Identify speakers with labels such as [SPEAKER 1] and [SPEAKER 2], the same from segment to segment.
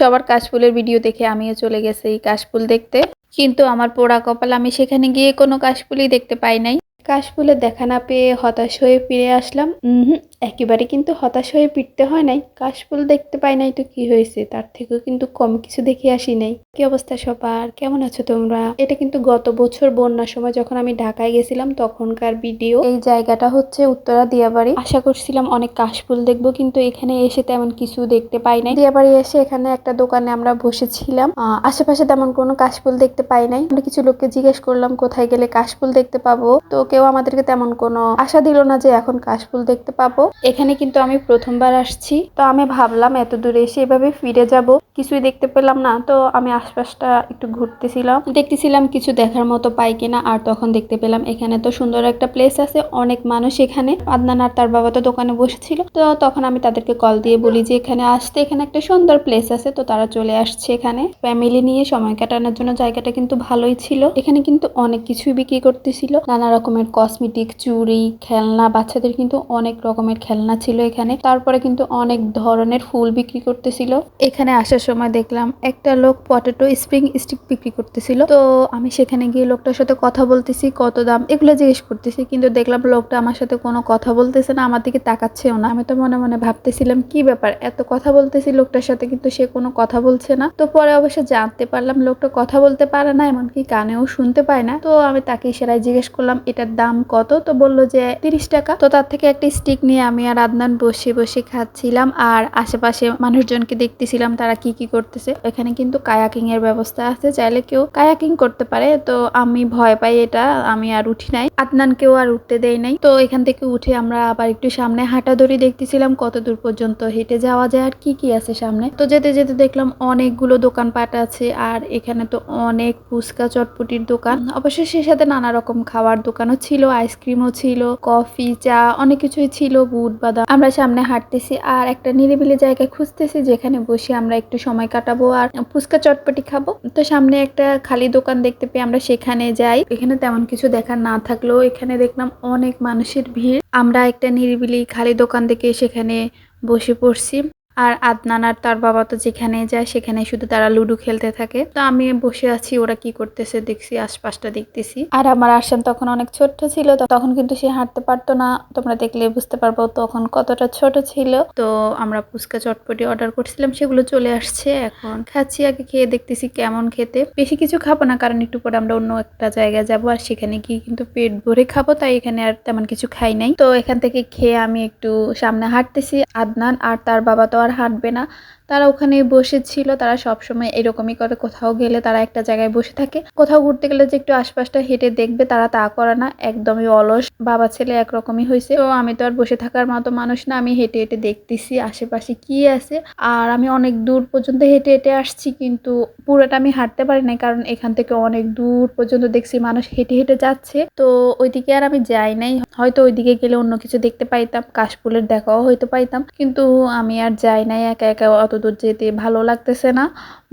[SPEAKER 1] সবার কাশফুলের ভিডিও দেখে আমিও চলে গেছি কাশফুল দেখতে। কিন্তু আমার পোড়া কপাল, আমি সেখানে গিয়ে কোনো কাশফুলই দেখতে পাই নাই। কাশফুলের দেখা না পেয়ে হতাশ হয়ে ফিরে আসলাম। একেবারে কিন্তু হতাশ হয়ে ফিরতে হয় নাই। কাশফুল দেখতে পাই নাই তো কি হয়েছে? তার থেকেও কিন্তু কম কিছু দেখে আসি নাই। কি অবস্থা সবার? কেমন আছো তোমরা? এটা কিন্তু গত বছর বন্যার সময় যখন আমি ঢাকায় গেছিলাম, তখনকার ভিডিও। এই জায়গাটা হচ্ছে উত্তরা দিয়াবাড়ি। আশা করছিলাম অনেক কাশফুল দেখব, কিন্তু এখানে এসে তেমন কিছু দেখতে পাই নাই। দিয়াবাড়ি এসে এখানে একটা দোকানে আমরা বসেছিলাম। আশেপাশে তেমন কোনো কাশফুল দেখতে পাই নাই। আমরা কিছু লোককে জিজ্ঞেস করলাম, কোথায় গেলে কাশফুল দেখতে পাবো? তো কেউ আমাদেরকে তেমন কোনো আশা দিল না যে এখন কাশফুল দেখতে পাবো। এখানে কিন্তু আমি প্রথমবার আসছি। তো আমি ভাবলাম এত দূরে এসে এভাবে ফিরে যাব। কিছুই দেখতে পেলাম না। তো আমি আশপাশটা একটু ঘুরতেছিলাম। দেখতেছিলাম কিছু দেখার মতো পাই কিনা, আর তখন দেখতে পেলাম এখানে তো সুন্দর একটা প্লেস আছে, অনেক মানুষ এখানে। আদনান আর তার বাবা তো দোকানে বসেছিল। তো তখন আমি তাদেরকে কল দিয়ে বলি যে, এখানে আসতে, এখানে একটা সুন্দর প্লেস আছে। তো তারা চলে আসছে এখানে। ফ্যামিলি নিয়ে সময় কাটানোর জন্য জায়গাটা কিন্তু ভালোই ছিল। এখানে কিন্তু অনেক কিছুই বিক্রি করতেছিল। নানা রকমের কসমেটিক চুড়ি, খেলনা, বাচ্চাদের কিন্তু অনেক রকমের খেলনা ছিল এখানে। তারপরে কিন্তু অনেক ধরনের ফুল বিক্রি করতেছিল। এখানে আসার সময় দেখলাম একটা লোক পটেটো স্প্রিং স্টিক বিক্রি করতেছিল। তো আমি সেখানে গিয়ে লোকটার সাথে কথা বলতেছি, কত দাম এগুলো জিজ্ঞেস করতেছি, কিন্তু দেখলাম লোকটা আমার সাথে কোনো কথা বলতেছে না, আমার দিকে তাকাচ্ছেও না। আমি তো মনে মনে ভাবতেছিলাম, কি ব্যাপার? এত কথা বলতেছি লোকটার সাথে, কিন্তু সে কোনো কথা বলছে না? তো পরে অবশ্য জানতে পারলাম, লোকটা কথা বলতে পারে না, এমনকি কানেও শুনতে পায় না। তো আমি তাকে ইশারায় জিজ্ঞেস করলাম, এটার দাম কত? তো বলল যে, তিরিশ টাকা। তো তার থেকে একটা স্টিক নিয়ে আমি আর আদনান বসে বসে খাচ্ছিলাম, আর আশেপাশে মানুষজনকে দেখতেছিলাম, তারা কি কি করতেছে। এখানে কিন্তু কায়াকিং এর ব্যবস্থা আছে, চাইলে কেউ কায়াকিং করতে পারে। তো আমি ভয় পাই এটা, আমি আর উঠি নাই। আদনানকেও আর উঠতে দেই নাই। তো এখান থেকে উঠে আমরা আবার একটু সামনে হাঁটাদড়ি দেখতেছিলাম কত দূর পর্যন্ত হেঁটে যাওয়া যায় আর কি কি আছে সামনে। তো যেতে যেতে দেখলাম অনেকগুলো দোকানপাট আছে, আর এখানে তো অনেক ফুচকা চটপটির দোকান। অবশ্যই সে সাথে নানা রকম খাওয়ার দোকানও ছিল, আইসক্রিমও ছিল, কফি, চা, অনেক কিছুই ছিল, বুট, বাদাম। আমরা সামনে হাঁটতেছি, আর একটা নিরিবিলি জায়গায় খুঁজতেছি, যেখানে বসে আমরা একটু সময় কাটাবো আর ফুচকা চটপটি খাব। তো সামনে একটা খালি দোকান দেখতে পেয়ে আমরা সেখানে যাই। এখানে তেমন কিছু দেখার না থাকলেও এখানে দেখলাম অনেক মানুষের ভিড়। আমরা একটা নিরিবিলি খালি দোকান দেখে সেখানে বসে পড়ছি। আর আদনান আর তার বাবা তো যেখানে যায় সেখানে শুধু তারা লুডো খেলতে থাকে। তো আমি বসে আছি, ওরা কি করতেছে দেখছি, আশপাশটা দেখতেছি। আর আমার আসান তখন অনেক ছোট্ট ছিল তখন কিন্তু সে হাঁটতে পারতো না। তোমরা দেখলে বুঝতে পারব তখন কতটা ছোট ছিল। তো আমরা ফুচকা চটপটি অর্ডার করছিলাম, সেগুলো চলে আসছে এখন। খাচ্ছি, আগে খেয়ে দেখতেছি কেমন খেতে। বেশি কিছু খাব না, কারণ একটু পরে আমরা অন্য একটা জায়গায় যাব। আর সেখানে গিয়ে কিন্তু পেট ভরে খাব, তাই এখানে আর তেমন কিছু খাই নাই। তো এখান থেকে খেয়ে আমি একটু সামনে হাঁটতেছি। আদনান আর তার বাবা তো আর হাঁটবে না। তারা ওখানে বসেছিল তারা সবসময় এরকমই করে কোথাও গেলে তারা একটা জায়গায় বসে থাকে। কোথাও ঘুরতে গেলে যে একটু আশপাশটা হেঁটে দেখবে তারা তা করে না, একদমই অলস। বাবা, ছেলে একরকমই হয়েছে তো আমি তো আর বসে থাকার মতো মানুষ না, আমি হেঁটে হেঁটে দেখতেছি আশেপাশে কি আছে। আর আমি অনেক দূর পর্যন্ত হেঁটে হেঁটে আসছি, কিন্তু পুরোটা আমি হাঁটতে পারি নাই, কারণ এখান থেকে অনেক দূর পর্যন্ত দেখছি মানুষ হেঁটে হেঁটে যাচ্ছে। তো ওইদিকে আর আমি যাই নাই। হয়তো ওইদিকে গেলে অন্য কিছু দেখতে পাইতাম, কাশফুলের দেখাও হয়তো পাইতাম, কিন্তু আমি আর যাই নাই, একা একা অত দূর যেতে ভালো লাগতেছে না,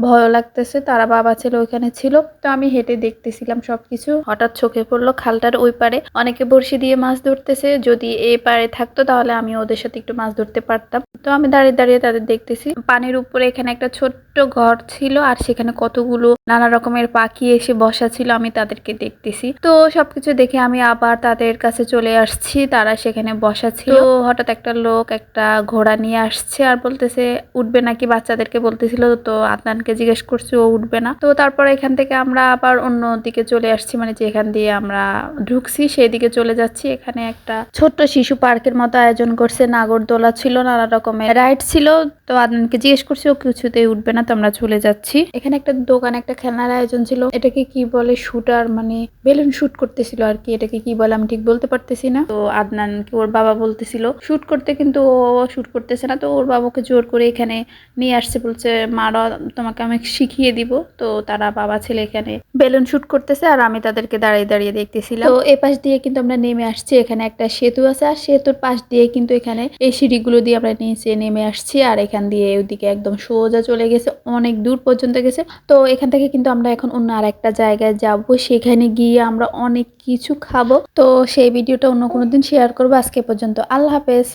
[SPEAKER 1] ভয়ও লাগতেছে, তারা বাবা ছেলে ওইখানে ছিল, তো আমি হেঁটে দেখতেছিলাম সবকিছু। হঠাৎ চোখে পড়ল খালটার ওই পারে। অনেকে বড়শি দিয়ে মাছ ধরতেছে, যদি এই পারে থাকতো তাহলে আমি ওদের সাথে একটু মাছ ধরতে পারতাম। তো আমি দাঁড়িয়ে দাঁড়িয়ে তাদের দেখতেছি। পানির উপরে এখানে একটা ছোট্ট ঘর ছিল, আর সেখানে কতগুলো নানা রকমের পাখি এসে বসা ছিল, আমি তাদেরকে দেখতেছি। তো সবকিছু দেখে আমি আবার তাদের কাছে চলে আসছি, তারা সেখানে বসা ছিল। হঠাৎ একটা লোক একটা ঘোড়া নিয়ে আসছে আর বলতেছে, উঠবে নাকি বাচ্চাদেরকে বলতেছিল, তো আদনানকে জিজ্ঞেস করছি, ও উঠবে না। তো তারপরে এখান থেকে আমরা আবার অন্য দিকে চলে আসছি মানে যেখান দিয়ে আমরা ঢুকছি সেই দিকে চলে যাচ্ছি। এখানে একটা ছোট্ট শিশু পার্কের মতো আয়োজন করছে। নাগরদোলা ছিল, নানা রকমের রাইড ছিল। তো আদনানকে জিজ্ঞেস করছি, ও কিছুতেই উঠবে না, তো আমরা চলে যাচ্ছি। এখানে একটা দোকানে, একটা খেলনার আয়োজন ছিল। এটাকে কি বলে, শুটার মানে বেলুন শুট করতেছিল আর কি। এটাকে কি বলে, আমি ঠিক বলতে পারতেছি না। তো আদনানকে ওর বাবা বলতেছিল, শুট করতে কিন্তু ও শুট করতেছে না। তো ওর বাবাকে জোর করে এখানে নিয়ে আসছে, বলছে, মারা, তোমাকে আমি শিখিয়ে দিব। তো তারা বাবা, ছেলে এখানে বেলুন শুট করতেছে আর আমি তাদেরকে দাঁড়িয়ে দাঁড়িয়ে দেখতেছিলাম। তো এ পাশ দিয়ে কিন্তু আমরা নেমে আসছি। এখানে একটা সেতু আছে আর সেতুর পাশ দিয়ে কিন্তু এখানে এই সিঁড়িগুলো দিয়ে আমরা নিচে নেমে আসছি আর এখান দিয়ে ওইদিকে একদম সোজা চলে গেছে, অনেক দূর পর্যন্ত গেছে। তো এখান থেকে কিন্তু আমরা এখন অন্য আর একটা জায়গায় যাব। সেখানে গিয়ে আমরা অনেক কিছু খাব। তো সেই ভিডিওটা অন্য কোনো দিন শেয়ার করব। আজকে পর্যন্ত আল্লাহ হাফেজ।